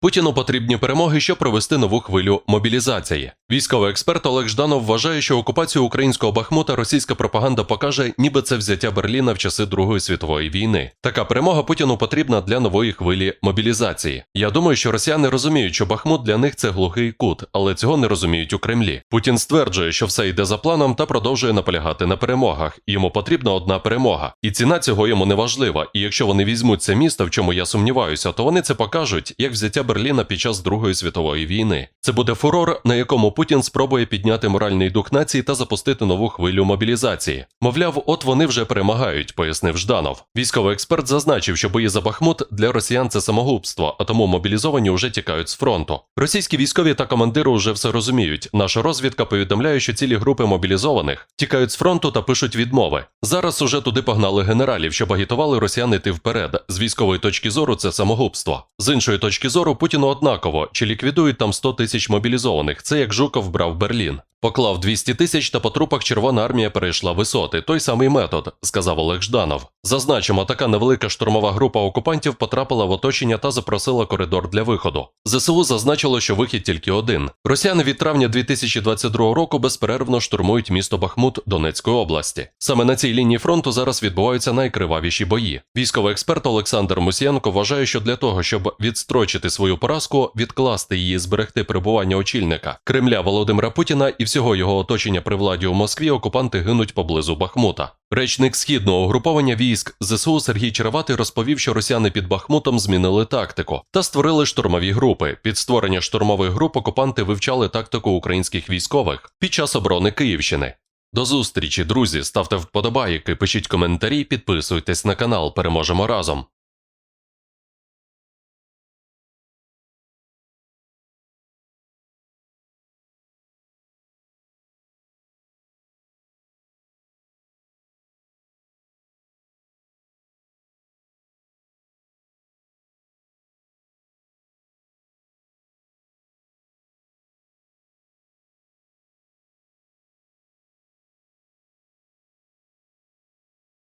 Путіну потрібні перемоги, щоб провести нову хвилю мобілізації. Військовий експерт Олег Жданов вважає, що окупацію українського Бахмута російська пропаганда покаже, ніби це взяття Берліна в часи Другої світової війни. Така перемога Путіну потрібна для нової хвилі мобілізації. Я думаю, що росіяни розуміють, що Бахмут для них це глухий кут, але цього не розуміють у Кремлі. Путін стверджує, що все йде за планом та продовжує наполягати на перемогах. Йому потрібна одна перемога, і ціна цього йому не важлива. І якщо вони візьмуть це місто, в чому я сумніваюся, то вони це покажуть як взяття Берліна під час Другої світової війни. Це буде фурор, на якому Путін спробує підняти моральний дух нації та запустити нову хвилю мобілізації. Мовляв, от вони вже перемагають, пояснив Жданов. Військовий експерт зазначив, що бої за Бахмут для росіян це самогубство, а тому мобілізовані вже тікають з фронту. Російські військові та командири вже все розуміють. Наша розвідка повідомляє, що цілі групи мобілізованих тікають з фронту та пишуть відмови. Зараз уже туди погнали генералів, щоб агітували росіян йти вперед. З військової точки зору це самогубство. З іншої точки зору Путіну однаково, чи ліквідують там 100 тисяч мобілізованих. Це як Жуков брав Берлін. Поклав 200 тисяч та по трупах Червона армія перейшла висоти. Той самий метод, сказав Олег Жданов. Зазначимо, така невелика штурмова група окупантів потрапила в оточення та запросила коридор для виходу. ЗСУ зазначило, що вихід тільки один. Росіяни від травня 2022 року безперервно штурмують місто Бахмут Донецької області. Саме на цій лінії фронту зараз відбуваються найкривавіші бої. Військовий експерт Олександр Мусієнко вважає, що для того, щоб відстрочити свою поразку, відкласти її, зберегти перебування очільника Кремля Володимира Путіна і всього його оточення при владі у Москві, окупанти гинуть поблизу Бахмута. Речник східного угруповання військ ЗСУ Сергій Череватий розповів, що росіяни під Бахмутом змінили тактику та створили штурмові групи. Під створення штурмових груп окупанти вивчали тактику українських військових під час оборони Київщини. До зустрічі, друзі. Ставте вподобайки, пишіть коментарі, підписуйтесь на канал. Переможемо разом.